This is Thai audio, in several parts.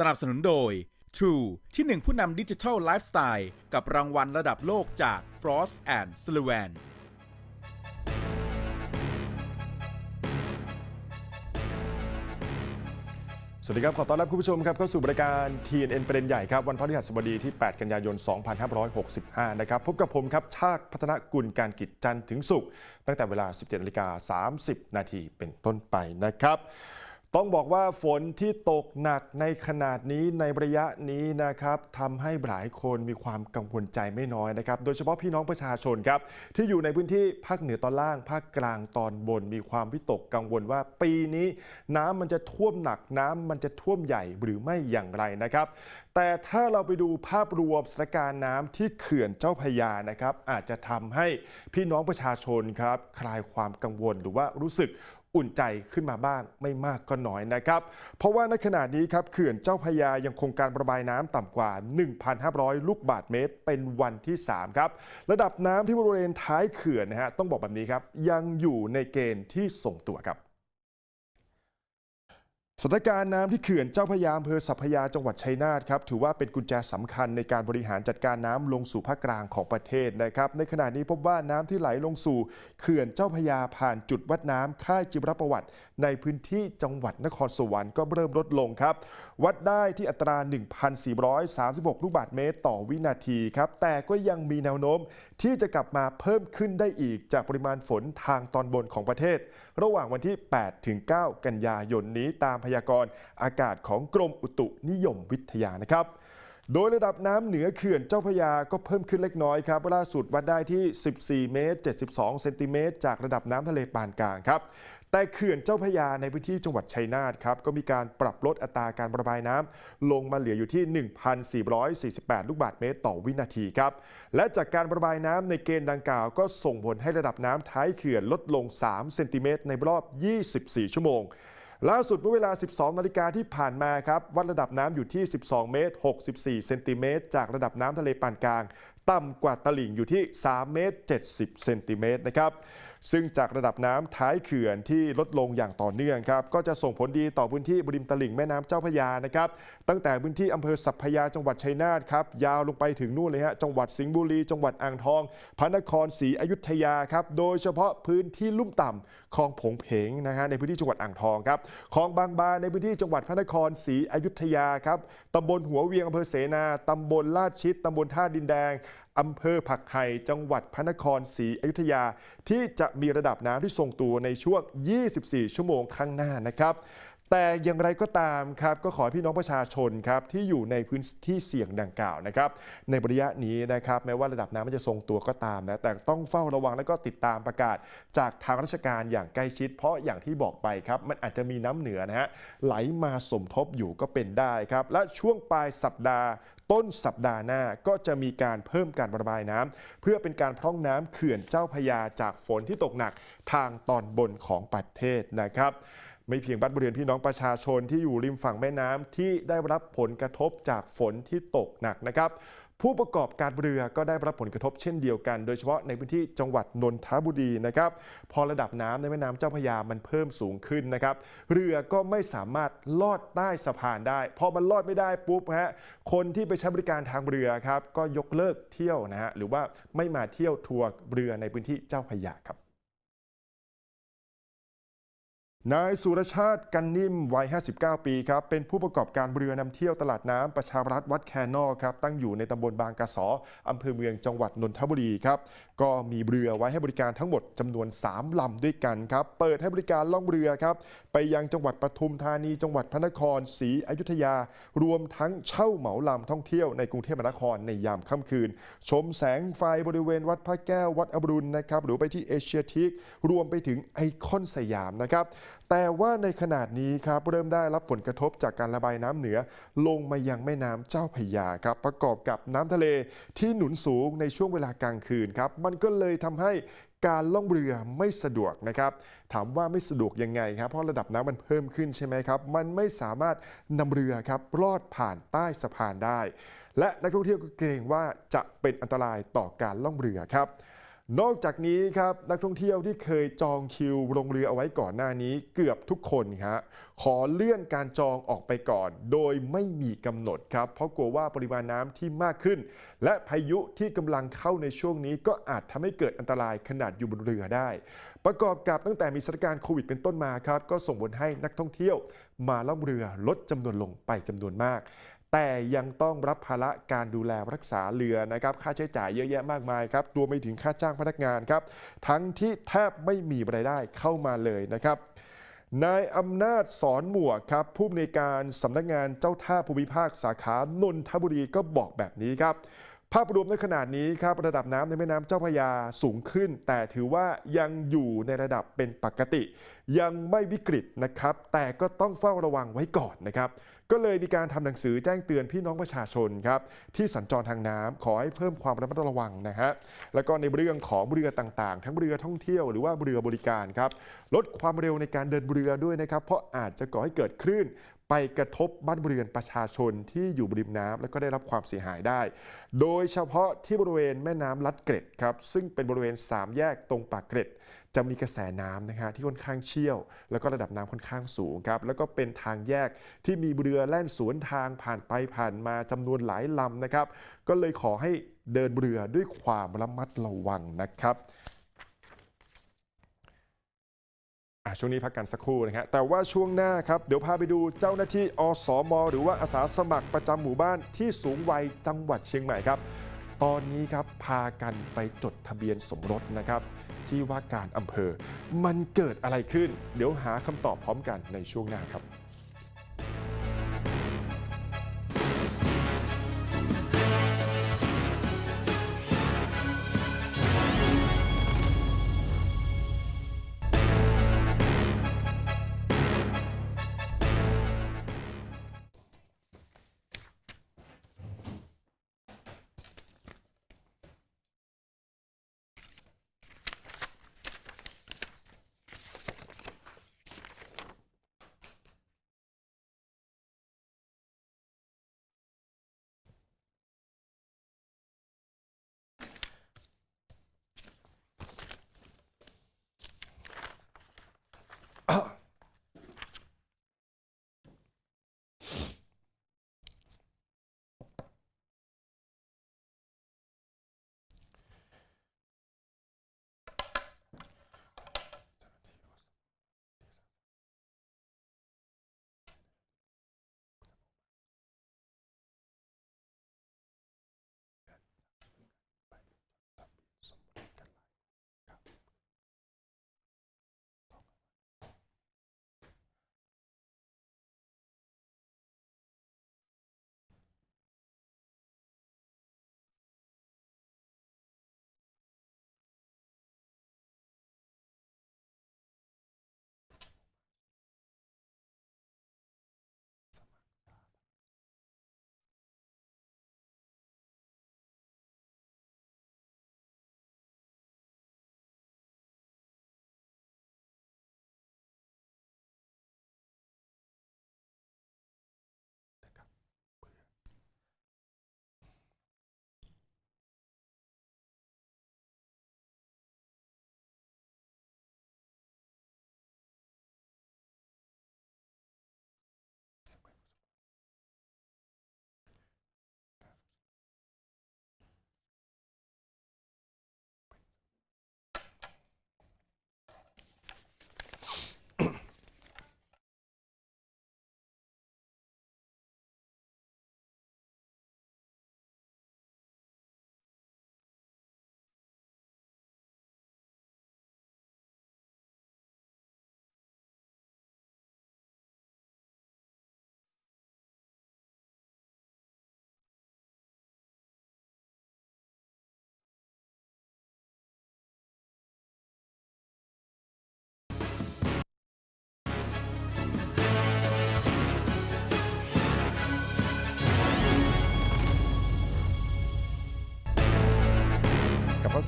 สนับสนุนโดย True ที่หนึ่งผู้นำดิจิทัลไลฟ์สไตล์กับรางวัลระดับโลกจาก Frost and Sullivan สวัสดีครับ ขอต้อนรับคุณผู้ชมครับเข้าสู่รายการ TNN ประเด็นใหญ่ครับ วันพฤหัสบดีที่ 8 กันยายน 2565 นะครับ พบกับผมครับ ชาติพัฒนกุลการกิจจันทร์ถึงสุข ตั้งแต่เวลา 17นาฬิกา30 นาทีเป็นต้นไปนะครับ ต้องบอกว่าฝนที่ตกหนักในขนาดนี้ในระยะนี้นะครับทำให้หลายคนมีความกังวลใจไม่น้อยนะครับ โดยเฉพาะพี่น้องประชาชนครับ ที่อยู่ในพื้นที่ภาคเหนือตอนล่าง ภาคกลางตอนบน มีความวิตกกังวลว่าปีนี้น้ำมันจะท่วมหนักน้ำมันจะท่วมใหญ่หรือไม่อย่างไรนะครับ แต่ถ้าเราไปดูภาพรวมสถานการณ์น้ำที่เขื่อนเจ้าพยานะครับ อาจจะทำให้พี่น้องประชาชนครับคลายความกังวลหรือว่ารู้สึก อุ่นใจขึ้นมาบ้างไม่มากก็น้อยนะครับ เพราะว่าในขณะนี้ครับเขื่อนเจ้าพยายังคงการระบายน้ำต่ำกว่า 1,500 ลูกบาทเมตร เป็นวันที่ 3 ครับ ระดับน้ำที่บริเวณท้ายเขื่อนนะฮะต้องบอกแบบนี้ครับยังอยู่ในเกณฑ์ที่ส่งตัวครับ ถานการณ์น้ำที่เขื่อนเจ้าพยาอำเภอสัพพยาจังหวัดชัยนาทครับถือว่าเป็นกุญแจสำคัญในการบริหารจัดการน้ำลงสู่ภาคกลางของประเทศนะครับ ในขณะนี้พบว่าน้ำที่ไหลลงสู่เขื่อนเจ้าพยาผ่านจุดวัดน้ำค่ายจิรประวัติ ในพื้นที่จังหวัดนครสวรรค์ก็เริ่มลดลงครับ วัดได้ที่อัตรา 1,436 ลูกบาศก์เมตรต่อวินาทีครับแต่ก็ยังมีแนวโน้มที่จะกลับมาเพิ่มขึ้นได้อีกจากปริมาณฝนทางตอนบนของประเทศ ระหว่างวันที่ 8 ถึง 9 กันยายนนี้ตามพยากรณ์อากาศของกรมอุตุนิยมวิทยานะครับโดยระดับน้ำเหนือเขื่อนเจ้าพยาก็เพิ่มขึ้นเล็กน้อยครับล่าสุดวัดได้ที่ 14 เมตร 72 เซนติเมตรจากระดับน้ำทะเลปานกลางครับ แต่เขื่อนเจ้าพระยาในพื้นที่จังหวัดชัยนาทครับก็มีการปรับลดอัตราการระบายน้ำลงมาเหลืออยู่ที่ 1,448 ลูกบาศก์เมตรต่อวินาทีครับ และจากการระบายน้ำในเกณฑ์ดังกล่าว ก็ส่งผลให้ระดับน้ำท้ายเขื่อนลดลง 3 เซนติเมตรในรอบ 24 ชั่วโมงล่าสุดเมื่อเวลา 12 นาฬิกาที่ผ่านมาครับ วัดระดับน้ำอยู่ที่ 12 เมตร 64 เซนติเมตร จากระดับน้ำทะเลปานกลาง ต่ำกว่าตลิ่งอยู่ที่ 3 เมตร 70 เซนติเมตรนะครับ ซึ่งจากระดับน้ำท้ายเขื่อนที่ลดลงอย่างต่อเนื่องครับก็จะส่งผลดีต่อพื้นที่บริมตลิ่งแม่น้ำเจ้าพระยานะครับตั้งแต่พื้นที่อำเภอสัพพยาจังหวัดชัยนาทครับยาวลงไปถึงนู่นเลยฮะจังหวัดสิงห์บุรี จังหวัดอ่างทอง พระนครศรีอยุธยาครับโดยเฉพาะพื้นที่ลุ่มต่ำคลองผงเพงนะฮะในพื้นที่จังหวัดอ่างทองครับคลองบางบานในพื้นที่จังหวัดพระนครศรีอยุธยาครับตำบลหัวเวียงอำเภอเสนาตำบลลาดชิดตำบลท่าดินแดงอำเภอผักไห่จังหวัดพระนครศรีอยุธยา ที่จะมีระดับน้ำที่ทรงตัวในช่วง 24 ชั่วโมงข้างหน้านะครับ แต่อย่างไรก็ตามครับก็ขอให้พี่น้องประชาชนครับที่อยู่ในพื้นที่เสี่ยงดังกล่าวนะครับในระยะนี้นะครับแม้ว่าระดับน้ำมันจะทรงตัวก็ตามนะแต่ต้องเฝ้าระวังและก็ติดตามประกาศ จากทางราชการอย่างใกล้ชิด เพราะอย่างที่บอกไปครับมันอาจจะมีน้ำเหนือนะฮะไหลมาสมทบอยู่ก็เป็นได้ครับและช่วงปลายสัปดาห์ต้นสัปดาห์หน้าก็จะมีการเพิ่มการระบายน้ำเพื่อเป็นการพร่องน้ำเขื่อนเจ้าพยาจากฝนที่ตกหนักทางตอนบนของประเทศนะครับ ไม่เพียงบ้านเรือนพี่น้องประชาชนที่อยู่ริมฝั่งแม่น้ำที่ได้รับผลกระทบจากฝนที่ตกหนักนะครับ ผู้ประกอบการเรือก็ได้รับผลกระทบเช่นเดียวกัน โดยเฉพาะในพื้นที่จังหวัดนนทบุรีนะครับ พอระดับน้ำในแม่น้ำเจ้าพระยามันเพิ่มสูงขึ้นนะครับ เรือก็ไม่สามารถลอดใต้สะพานได้ พอมันลอดไม่ได้ปุ๊บฮะคนที่ไปใช้บริการทางเรือครับก็ยกเลิกเที่ยวนะฮะหรือว่าไม่มาเที่ยวทัวร์เรือในพื้นที่เจ้าพระยาครับ นายสุรชาติกันนิ่มวัย 59 ปีครับ เป็นผู้ประกอบการเรือนำเที่ยวตลาดน้ำประชารัฐวัดแคนนอครับ ตั้งอยู่ในตำบลบางกะสออำเภอเมืองจังหวัดนนทบุรีครับ ก็มีเรือไว้ให้บริการทั้งหมดจำนวน 3 ลำด้วยกันครับ เปิดให้บริการล่องเรือครับ ไปยังจังหวัดปทุมธานี จังหวัดพระนครศรีอยุธยา รวมทั้งเช่าเหมาลำท่องเที่ยวในกรุงเทพมหานครในยามค่ำคืน ชมแสงไฟบริเวณวัดพระแก้ววัดอบรุณนะครับ หรือไปที่เอเชียทิกรวมไปถึงไอคอนสยามนะครับแต่ว่าในขนาดนี้ครับเริ่มได้รับผลกระทบจากการระบายน้ำเหนือ ลงมายังแม่น้ำเจ้าพยาครับประกอบกับน้ำทะเลที่หนุนสูงในช่วงเวลากลางคืนครับมันก็เลยทำให้การล่องเรือไม่สะดวกนะครับ ถามว่าไม่สะดวกยังไงครับ เพราะระดับน้ำมันเพิ่มขึ้นใช่ไหมครับ มันไม่สามารถนำเรือครับลอดผ่านใต้สะพานได้ และนักท่องเที่ยวก็เกรงว่าจะเป็นอันตรายต่อการล่องเรือครับ นอกจากนี้ครับนักท่องเที่ยวที่เคยจองคิวลงเรือเอาไว้ก่อนหน้านี้เกือบทุกคนฮะขอเลื่อนการจองออกไปก่อน โดยไม่มีกำหนดครับ เพราะกลัวว่าปริมาณน้ำที่มากขึ้น และพายุที่กำลังเข้าในช่วงนี้ ก็อาจทำให้เกิดอันตรายขนาดอยู่บนเรือได้ ประกอบกับตั้งแต่มีสถานการณ์โควิดเป็นต้นมาครับ ก็ส่งผลให้นักท่องเที่ยวมาล่องเรือลดจำนวนลงไปจำนวนมาก แต่ยังต้องรับภาระการดูแลรักษาเรือนะครับ ค่าใช้จ่ายเยอะแยะมากมายครับรวมไปถึงค่าจ้างพนักงานครับ ทั้งที่แทบไม่มีรายได้เข้ามาเลยนะครับนายอำนาจสอนหมวกครับผู้อำนวยการสำนักงานเจ้าท่าภูมิภาคสาขานนทบุรีก็บอกแบบนี้ครับ ภาพรวมในขนาดนี้ครับระดับน้ำในแม่น้ำเจ้าพระยาสูงขึ้น แต่ถือว่ายังอยู่ในระดับเป็นปกติ ยังไม่วิกฤตนะครับ แต่ก็ต้องเฝ้าระวังไว้ก่อนนะครับ ก็เลยมีการทำหนังสือแจ้งเตือนพี่น้องประชาชนครับที่สัญจรทางน้ำขอให้เพิ่มความระมัดระวังนะฮะแล้วก็ในเรื่องของเรือต่างๆ ทั้งเรือท่องเที่ยวหรือว่าเรือบริการครับลดความเร็วในการเดินเรือด้วยนะครับ เพราะอาจจะก่อให้เกิดคลื่นไปกระทบบ้านเรือนประชาชนที่อยู่ริมน้ำแล้วก็ได้รับความเสียหายได้ โดยเฉพาะที่บริเวณแม่น้ำลัดเกร็ดครับซึ่งเป็นบริเวณ 3 แยกตรงปากเกร็ด จะมีกระแสน้ำนะฮะที่ค่อนข้างเชี่ยว แล้วก็ระดับน้ำค่อนข้างสูงครับแล้วก็เป็นทางแยกที่มีเรือแล่นสวนทางผ่านไปผ่านมาจำนวนหลายลำนะครับ ก็เลยขอให้เดินเรือด้วยความระมัดระวังนะครับช่วงนี้พักกันสักครู่นะฮะแต่ว่าช่วงหน้าครับ เดี๋ยวพาไปดูเจ้าหน้าที่อสมหรือว่าอาสาสมัครประจำหมู่บ้านที่สูงวัยจังหวัดเชียงใหม่ครับ ตอนนี้ครับพากันไปจดทะเบียนสมรสนะครับ ที่ว่าการอำเภอ มันเกิดอะไรขึ้น เดี๋ยวหาคำตอบพร้อมกันในช่วงหน้าครับ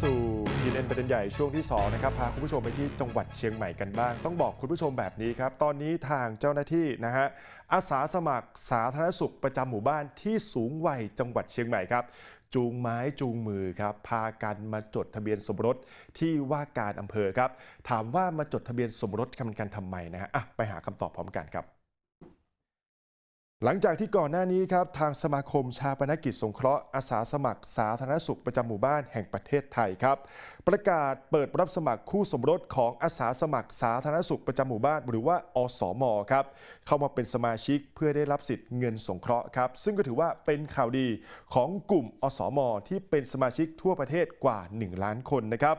สู่ทีเอ็นประเด็นใหญ่ช่วงที่2นะครับพาคุณผู้ชมไปที่จังหวัดเชียงใหม่กันบ้าง ต้องบอกคุณผู้ชมแบบนี้ครับ ตอนนี้ทางเจ้าหน้าที่นะฮะอาสาสมัครสาธารณสุขประจำหมู่บ้านที่สูงวัยจังหวัดเชียงใหม่ครับ จูงไม้จูงมือครับ พากันมาจดทะเบียนสมรสที่ว่าการอำเภอครับ ถามว่ามาจดทะเบียนสมรสกันกันทำไมนะฮะอะไปหาคำตอบพร้อมกันครับ หลังจากที่ก่อนหน้านี้ครับทางสมาคมชาปนกิจสงเคราะห์อาสาสมัครสาธารณสุขประจำหมู่บ้านแห่งประเทศไทยครับ ประกาศเปิดรับสมัครคู่สมรสของอาสาสมัครสาธารณสุขประจำหมู่บ้าน หรือว่าอสมอครับเข้ามาเป็นสมาชิกเพื่อได้รับสิทธิ์เงินสงเคราะห์ครับซึ่งก็ถือว่าเป็นข่าวดีของกลุ่มอสมอที่เป็นสมาชิกทั่วประเทศกว่า 1 ล้านคนนะครับ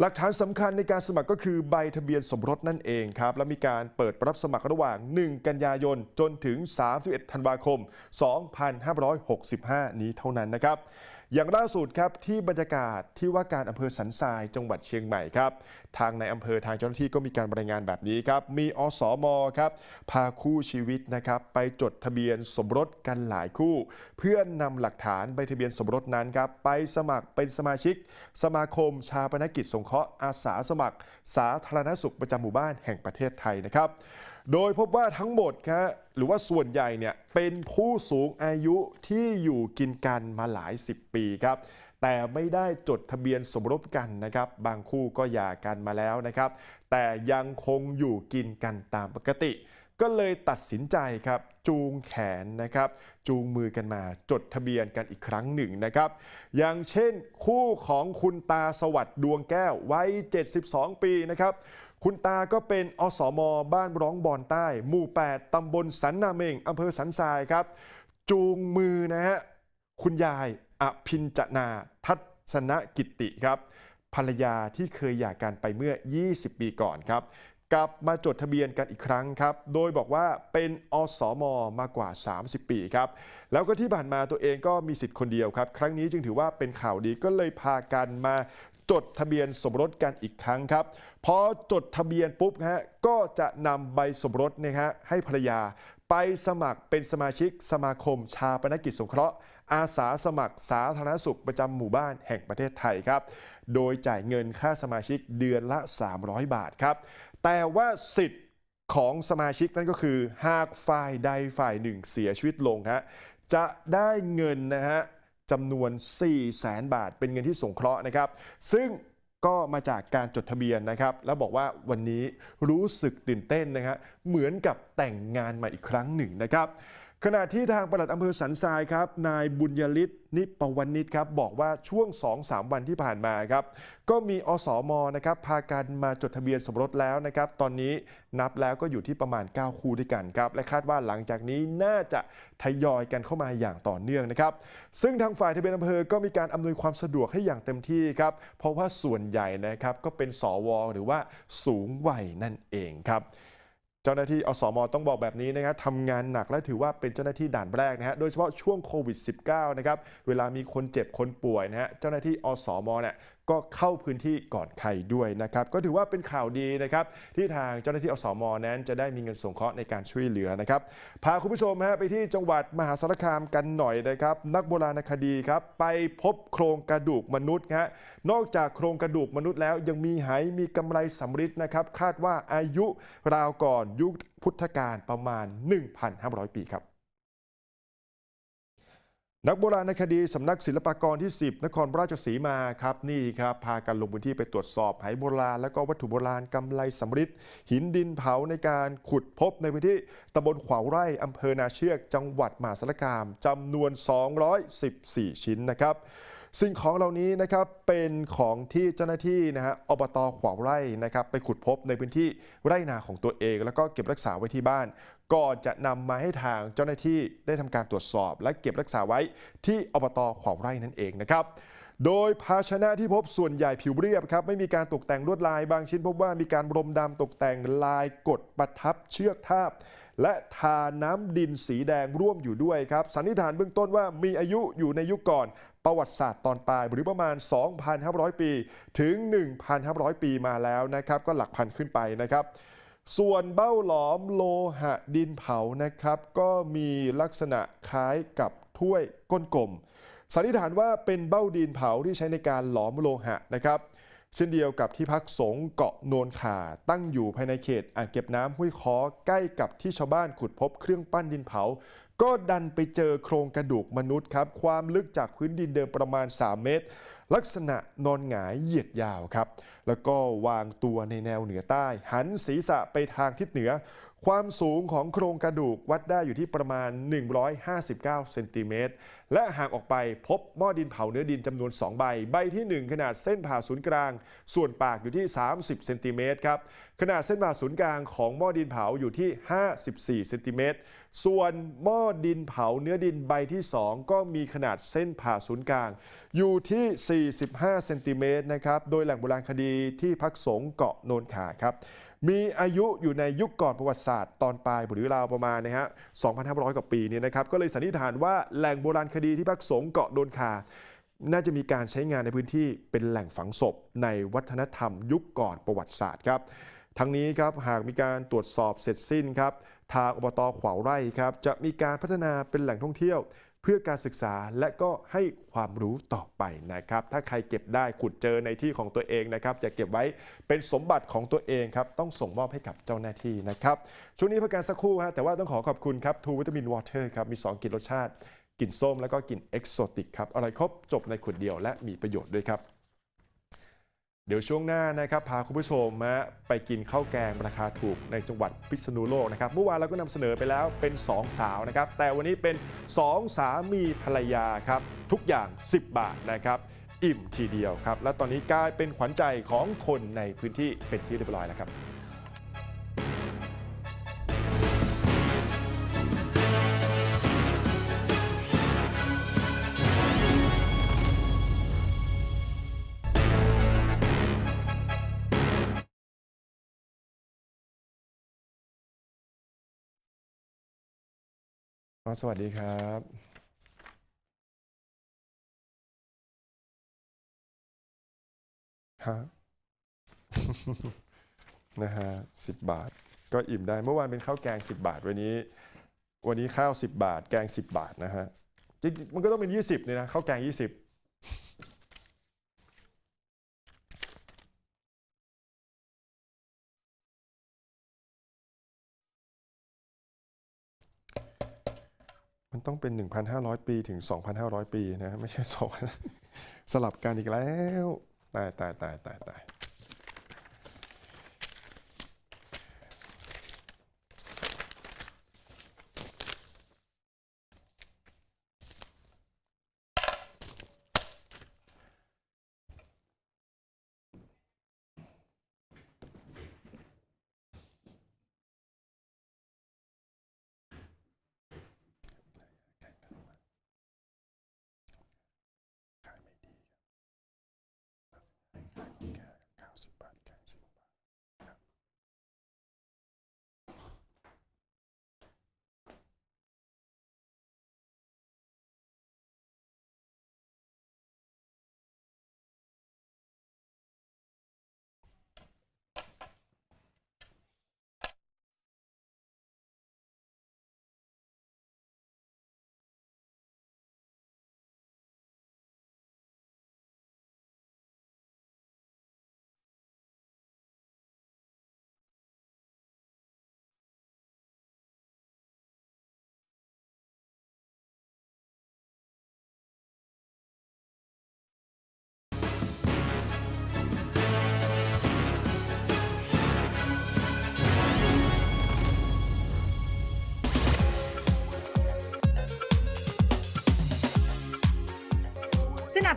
หลักฐานสำคัญในการสมัครก็คือใบทะเบียนสมรสนั่นเองครับ และมีการเปิดรับสมัครระหว่าง 1 กันยายนจนถึง 31 ธันวาคม 2565 นี้เท่านั้นนะครับ อย่างล่าสุดครับที่บรรยากาศที่ว่าการอำเภอสันทรายจังหวัดเชียงใหม่ครับ ทางในอำเภอทางเจ้าหน้าที่ก็มีการรายงานแบบนี้ครับ มีอสมครับ พาคู่ชีวิตนะครับ ไปจดทะเบียนสมรสกันหลายคู่ เพื่อนำหลักฐานใบทะเบียนสมรสนั้นครับ ไปสมัครเป็นสมาชิก สมาคมชาปนกิจสงเคราะห์อาสาสมัคร สาธารณสุขประจำหมู่บ้านแห่งประเทศไทยนะครับ โดยพบว่าทั้งหมดครับหรือว่าส่วนใหญ่เนี่ยเป็นผู้สูงอายุที่อยู่กินกันมาหลายสิบปีครับ แต่ไม่ได้จดทะเบียนสมรสกันนะครับ บางคู่ก็หย่ากันมาแล้วนะครับ แต่ยังคงอยู่กินกันตามปกติ ก็เลยตัดสินใจครับ จูงแขนนะครับ จูงมือกันมาจดทะเบียนกันอีกครั้งหนึ่งนะครับ อย่างเช่นคู่ของคุณตาสวัสด์ดวงแก้ววัย 72 ปีนะครับ คุณตาก็เป็นอสมบ้านร้องบอนใต้ หมู่ 8 ตำบลสันนาเมงอำเภอสันทรายครับ จูงมือนะฮะ คุณยายอภินจนาทัศนกิติครับ ภรรยาที่เคยหย่ากันไปเมื่อ 20 ปีก่อนครับ กลับมาจดทะเบียนกันอีกครั้งครับ โดยบอกว่าเป็นอสมมากว่า 30 ปีครับ แล้วก็ที่ผ่านมาตัวเองก็มีสิทธิ์คนเดียวครับ ครั้งนี้จึงถือว่าเป็นข่าวดีก็เลยพากันมา จดทะเบียนสมรสกันอีกครั้งครับพอจดทะเบียนปุ๊บฮะก็จะนำใบสมรสนะฮะให้ภรรยา ไปสมัครเป็นสมาชิกสมาคมชาปนกิจสงเคราะห์ อาสาสมัครสาธารณสุขประจำหมู่บ้านแห่งประเทศไทยครับ โดยจ่ายเงินค่าสมาชิกเดือนละ 300 บาทครับ แต่ว่าสิทธิ์ของสมาชิกนั่นก็คือ หากฝ่ายใดฝ่ายหนึ่งเสียชีวิตลงฮะจะได้เงินนะฮะ จำนวน 4 0 0แสนบาท เป็นเงินที่สงเคราะห์นะครับ ซึ่งก็มาจากการจดทะเบียนนะครับ แล้วบอกว่าวันนี้รู้สึกตื่นเต้นนะฮะเหมือนกับแต่งงานมาอีกครั้งหนึ่งนะครับ ขณะที่ทางปลัดอำเภอสันทรายครับ นายบุญยฤทธิ์นิปวนิชครับ บอกว่าช่วง 2-3 วันที่ผ่านมาครับ ก็มีอสมนะครับพากันมาจดทะเบียนสมรสแล้วนะครับ ตอนนี้นับแล้วก็อยู่ที่ประมาณ 9 คู่ด้วยกันครับ และคาดว่าหลังจากนี้น่าจะทยอยกันเข้ามาอย่างต่อเนื่องนะครับ ซึ่งทางฝ่ายทะเบียนอำเภอก็มีการอำนวยความสะดวกให้อย่างเต็มที่ครับ เพราะว่าส่วนใหญ่นะครับก็เป็นสวหรือว่าสูงวัยนั่นเองครับ เจ้าหน้าที่อสมต้องบอกแบบนี้นะครับทำงานหนักและถือว่าเป็นเจ้าหน้าที่ด่านแรกนะฮะโดยเฉพาะช่วงโควิด -19 นะครับเวลามีคนเจ็บคนป่วยนะฮะเจ้าหน้าที่อสมเนี่ย ก็เข้าพื้นที่ก่อนใครด้วยนะครับ ก็ถือว่าเป็นข่าวดีนะครับ ที่ทางเจ้าหน้าที่อสมนั้นจะได้มีเงินสงเคราะห์ในการช่วยเหลือนะครับ พาคุณผู้ชมฮะไปที่จังหวัดมหาสารคามกันหน่อยนะครับ นักโบราณคดีครับ ไปพบโครงกระดูกมนุษย์ฮะนอกจากโครงกระดูกมนุษย์แล้ว ยังมีไหมีกำไรสำริดนะครับ คาดว่าอายุราวก่อนยุคพุทธกาลประมาณ 1,500 ปีครับ นักโบราณคดีสำนักศิลปากรที่ 10 นครราชสีมาครับนี่ครับพากันลงพื้นที่ไปตรวจสอบไหโบราณ และก็วัตถุโบราณกำไลสำริดหินดินเผาในการขุดพบในพื้นที่ตำบลขวาวไร่อำเภอนาเชือก จังหวัดมหาสารคามจำนวน 214 ชิ้นนะครับ สิ่งของเหล่านี้นะครับเป็นของที่เจ้าหน้าที่นะฮะอบตขวาวไร่นะครับไปขุดพบในพื้นที่ไร่นาของตัวเอง แล้วก็เก็บรักษาไว้ที่บ้าน ก่อนจะนำมาให้ทางเจ้าหน้าที่ได้ทำการตรวจสอบ และเก็บรักษาไว้ที่อบตขวาวไร่นั่นเองนะครับโดยภาชนะที่พบส่วนใหญ่ผิวเรียบครับไม่มีการตกแต่งลวดลาย บางชิ้นพบว่ามีการรมดำตกแต่งลายกดประทับเชือกทาบ และทาน้ำดินสีแดงร่วมอยู่ด้วยครับ สันนิษฐานเบื้องต้นว่ามีอายุอยู่ในยุคก่อน ประวัติศาสตร์ตอนปลายหรือประมาณ 2,500 ปี ถึง 1,500 ปีมาแล้วนะครับ ก็หลักพันขึ้นไปนะครับ ส่วนเบ้าหลอมโลหะดินเผานะครับ ก็มีลักษณะคล้ายกับถ้วยก้นกลมสันนิษฐานว่าเป็นเบ้าดินเผาที่ใช้ในการหลอมโลหะนะครับเช่นเดียวกับที่พักสงเกาะโนนขาตั้งอยู่ภายในเขตอ่างเก็บน้ำห้วยคอใกล้กับที่ชาวบ้านขุดพบเครื่องปั้นดินเผา ก็ดันไปเจอโครงกระดูกมนุษย์ครับ ความลึกจากพื้นดินเดิมประมาณ 3 เมตร ลักษณะนอนหงายเหยียดยาวครับ แล้วก็วางตัวในแนวเหนือใต้ หันศีรษะไปทางทิศเหนือ ความสูงของโครงกระดูกวัดได้อยู่ที่ประมาณ 159 เซนติเมตร และห่างออกไปพบหม้อดินเผาเนื้อดินจำนวน 2 ใบ ใบที่ 1 ขนาดเส้นผ่าศูนย์กลาง ส่วนปากอยู่ที่ 30 เซนติเมตรครับ ขนาดเส้นผ่าศูนย์กลางของหม้อดินเผาอยู่ที่ 54 เซนติเมตร ส่วนหม้อดินเผาเนื้อดินใบที่ 2 ก็มีขนาดเส้นผ่าศูนย์กลาง อยู่ที่ 45 เซนติเมตรนะครับ โดยแหล่งโบราณคดีที่พักสงเกาะโนนขาครับ มีอายุอยู่ในยุคก่อนประวัติศาสตร์ตอนปลายหรือราวประมาณนะฮะ 2,500 กว่าปีเนี่ยนะครับ ก็เลยสันนิษฐานว่าแหล่งโบราณคดีที่พักสงเกาะโนนขาน่าจะมีการใช้งานในพื้นที่เป็นแหล่งฝังศพ ในวัฒนธรรมยุคก่อนประวัติศาสตร์ครับ ทั้งนี้ครับหากมีการตรวจสอบเสร็จสิ้นครับ ทางอบตขวาวไร่ครับจะมีการพัฒนาเป็นแหล่งท่องเที่ยว เพื่อการศึกษาและก็ให้ความรู้ต่อไปนะครับ ถ้าใครเก็บได้ขุดเจอในที่ของตัวเองนะครับจะเก็บไว้เป็นสมบัติของตัวเองครับต้องส่งมอบให้กับเจ้าหน้าที่นะครับช่วงนี้พักการสักครู่ฮะแต่ว่าต้องขอขอบคุณครับทูวิตามินวอเตอร์ครับมี 2กลิ่นรสชาติกลิ่นส้มแล้วก็กลิ่นเอกโซติกครับอร่อยครบจบในขวดเดียวและมีประโยชน์ด้วยครับ เดี๋ยวช่วงหน้านะครับพาคุณผู้ชมมาไปกินข้าวแกงราคาถูกในจังหวัดพิษณุโลกนะครับเมื่อวานเราก็นำเสนอไปแล้วเป็น 2 สาวนะครับ แต่วันนี้เป็น 2 สามีภรรยาครับ ทุกอย่าง 10 บาทนะครับอิ่มทีเดียวครับ และตอนนี้กลายเป็นขวัญใจของคนในพื้นที่เป็นที่เรียบร้อยแล้วครับ อ๋อสวัสดีครับฮะนะฮะสิบบาท ก็อิ่มได้เมื่อวานเป็นข้าวแกง 10 บาท วันนี้ วันนี้ข้าว 10 บาท แกง 10 บาทนะฮะจริงๆมันก็ต้องเป็น 20เนี่ยนะข้าวแกง 20 ต้องเป็น 1,500 ปีถึง 2,500 ปีนะไม่ใช่2สลับกันอีกแล้ว ตายตายตายตายตาย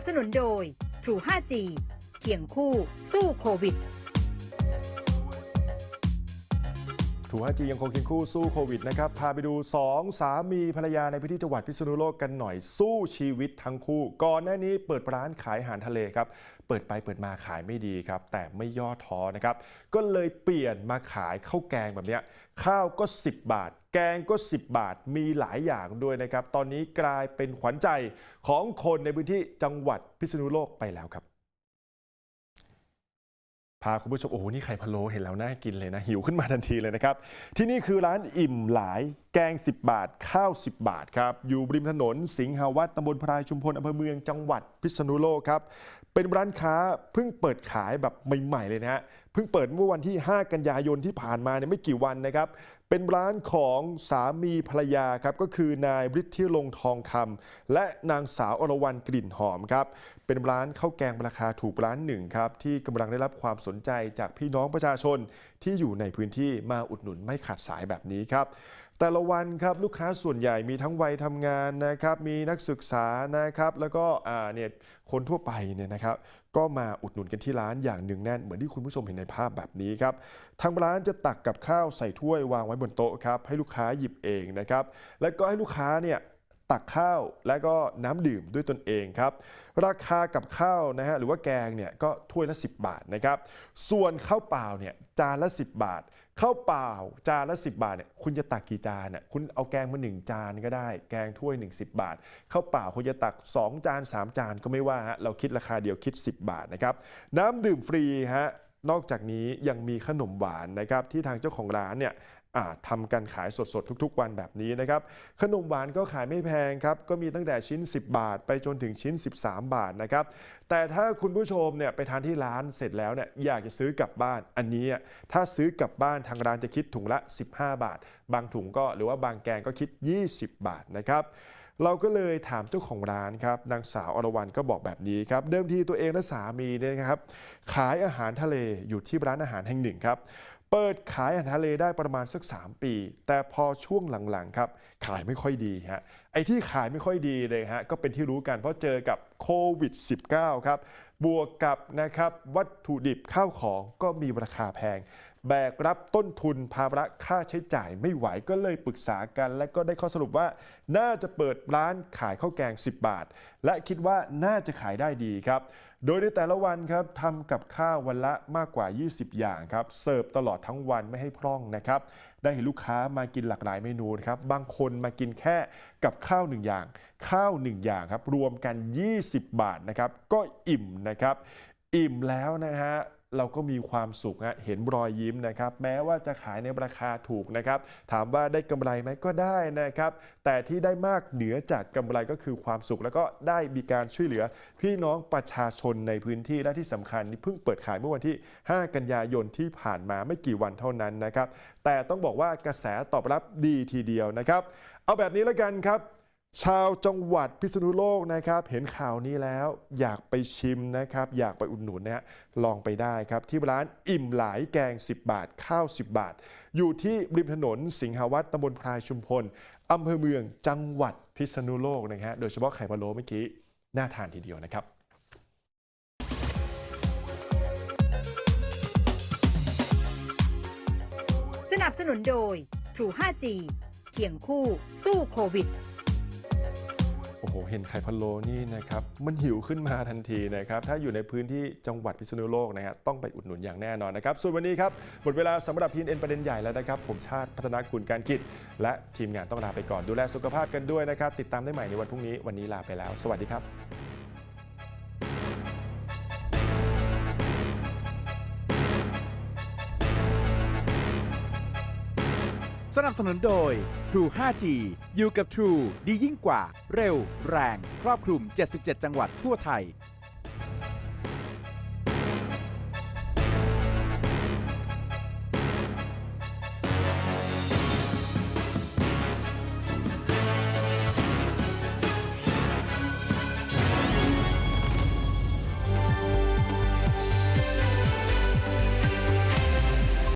บสนุนโดย True 5G เคียงคู่สู้โควิดถูก 5G ยังคงเคียงคู่สู้โควิดนะครับ พาไปดู 2 สามีภรรยาในพื้นที่จังหวัดพิษณุโลกกันหน่อยสู้ชีวิตทั้งคู่ ก่อนหน้านี้เปิดร้านขายอาหารทะเลครับ เปิดไปเปิดมาขายไม่ดีครับ แต่ไม่ย่อท้อนะครับ ก็เลยเปลี่ยนมาขายข้าวแกงแบบนี้ข้าวก็ 10 บาท แกงก็ 10 บาทมีหลายอย่างด้วยนะครับ ตอนนี้กลายเป็นขวัญใจของคนในพื้นที่จังหวัดพิษณุโลกไปแล้วครับพาคุณผู้ชมโอ้โหนี่ไข่พะโล้เห็นแล้วน่ากินเลยนะ หิวขึ้นมาทันทีเลยนะครับ ที่นี่คือร้านอิ่มหลายแกง 10 บาท ข้าว 10 บาทครับ อยู่ริมถนนสิงหาวัดตำบลพรายชุมพลอำเภอเมืองจังหวัดพิษณุโลกครับ เป็นร้านค้าเพิ่งเปิดขายแบบใหม่ๆเลยนะฮะเพิ่งเปิดเมื่อวันที่ 5 กันยายนที่ผ่านมาเนี่ยไม่กี่วันนะครับ เป็นร้านของสามีภรรยาครับก็คือนายฤทธิลงทองคำและนางสาวอรวรรณกลิ่นหอมครับเป็นร้านข้าวแกงราคาถูกร้านหนึ่งครับที่กำลังได้รับความสนใจจากพี่น้องประชาชน ที่อยู่ในพื้นที่มาอุดหนุนไม่ขาดสายแบบนี้ครับแต่ละวันครับลูกค้าส่วนใหญ่มีทั้งวัยทำงานนะครับมีนักศึกษานะครับแล้วก็เนี่ยคนทั่วไปเนี่ยนะครับก็มาอุดหนุนกันที่ร้านอย่างหนึ่งแน่นเหมือนที่คุณผู้ชมเห็นในภาพแบบนี้ครับทางร้านจะตักกับข้าวใส่ถ้วยวางไว้บนโต๊ะครับให้ลูกค้าหยิบเองนะครับแล้วก็ให้ลูกค้าเนี่ย ตักข้าวและก็น้ำดื่มด้วยตนเองครับ ราคากับข้าวนะฮะหรือว่าแกงเนี่ยก็ถ้วยละ 10 บาทนะครับ ส่วนข้าวเปล่าเนี่ยจานละ 10 บาทข้าวเปล่าจานละ 10 บาทเนี่ยคุณจะตักกี่จานน่ะคุณเอาแกงมาหนึ่งจานก็ได้ แกงถ้วยหนึ่ง10 บาทข้าวเปล่าคุณจะตัก 2 จาน 3 จานก็ไม่ว่าฮะเราคิดราคาเดียวคิด 10 บาทนะครับน้ำดื่มฟรีฮะนอกจากนี้ยังมีขนมหวานนะครับที่ทางเจ้าของร้านเนี่ย ทำการขายสดๆ ทุกๆ วันแบบนี้นะครับ ขนมหวานก็ขายไม่แพงครับ ก็มีตั้งแต่ชิ้น 10 บาท ไปจนถึงชิ้น 13 บาทนะครับ แต่ถ้าคุณผู้ชมเนี่ยไปทานที่ร้านเสร็จแล้วเนี่ยอยากจะซื้อกลับบ้าน อันนี้ถ้าซื้อกลับบ้านทางร้านจะคิดถุงละ 15 บาท บางถุงก็หรือว่าบางแกงก็คิด 20 บาทนะครับเราก็เลยถามเจ้าของร้านครับนางสาวอรวรรณก็บอกแบบนี้ครับเดิมทีตัวเองและสามีเนี่ยนะครับขายอาหารทะเลอยู่ที่ร้านอาหารแห่งหนึ่งครับ เปิดขายอาหารทะเลได้ประมาณสัก 3 ปี แต่พอช่วงหลังๆครับขายไม่ค่อยดีฮะไอ้ที่ขายไม่ค่อยดีเลยฮะก็เป็นที่รู้กันเพราะเจอกับโควิด -19 ครับบวกกับนะครับวัตถุดิบข้าวของก็มีราคาแพง แบกรับต้นทุนภาระค่าใช้จ่ายไม่ไหวก็เลยปรึกษากัน และก็ได้ข้อสรุปว่า น่าจะเปิดร้านขายข้าวแกง 10 บาท และคิดว่าน่าจะขายได้ดีครับ โดยในแต่ละวันครับทำกับข้าววันละมากกว่า 20 อย่างครับ เสิร์ฟตลอดทั้งวันไม่ให้พร่องนะครับ ได้เห็นลูกค้ามากินหลากหลายเมนูนครับ บางคนมากินแค่กับข้าวหนึ่งอย่าง ข้าวหนึ่งอย่างครับ รวมกัน 20 บาทนะครับ ก็อิ่มนะครับ อิ่มแล้วนะฮะ เราก็มีความสุขฮะเห็นรอยยิ้มนะครับ แม้ว่าจะขายในราคาถูกนะครับ ถามว่าได้กำไรไหมก็ได้นะครับ แต่ที่ได้มากเหนือจากกำไรก็คือความสุข แล้วก็ได้มีการช่วยเหลือ พี่น้องประชาชนในพื้นที่และที่สำคัญนี่เพิ่งเปิดขายเมื่อวันที่ 5 กันยายนที่ผ่านมาไม่กี่วันเท่านั้นนะครับ แต่ต้องบอกว่ากระแสตอบรับดีทีเดียวนะครับ เอาแบบนี้แล้วกันครับ ชาวจังหวัดพิษณุโลกนะครับ เห็นข่าวนี้แล้วอยากไปชิมนะครับ อยากไปอุดหนุนนะฮะลองไปได้ครับ ที่ร้านอิ่มหลายแกง 10 บาท ข้าว 10 บาท อยู่ที่ริมถนนสิงหวัดตำบลพรายชุมพลอำเภอเมืองจังหวัดพิษณุโลกนะฮะโดยเฉพาะไข่พะโล้เมื่อกี้ น่าทานทีเดียวนะครับสนับสนุนโดย True 5G เคียงคู่สู้โควิด โอ้โห เห็นไข่พะโล้นี่นะครับมันหิวขึ้นมาทันทีนะครับถ้าอยู่ในพื้นที่จังหวัดพิษณุโลกนะฮะต้องไปอุดหนุนอย่างแน่นอนนะครับส่วนวันนี้ครับหมดเวลาสำหรับพีนเอ็นประเด็นใหญ่แล้วนะครับ ผมชาติพัฒนาคุณการกิจ และทีมงานต้องลาไปก่อนดูแลสุขภาพกันด้วยนะครับ ติดตามได้ใหม่ในวันพรุ่งนี้วันนี้ลาไปแล้ว สวัสดีครับ สนับสนุนโดย True 5G อยู่กับ True ดียิ่งกว่า เร็ว แรง ครอบคลุม 77 จังหวัดทั่วไทย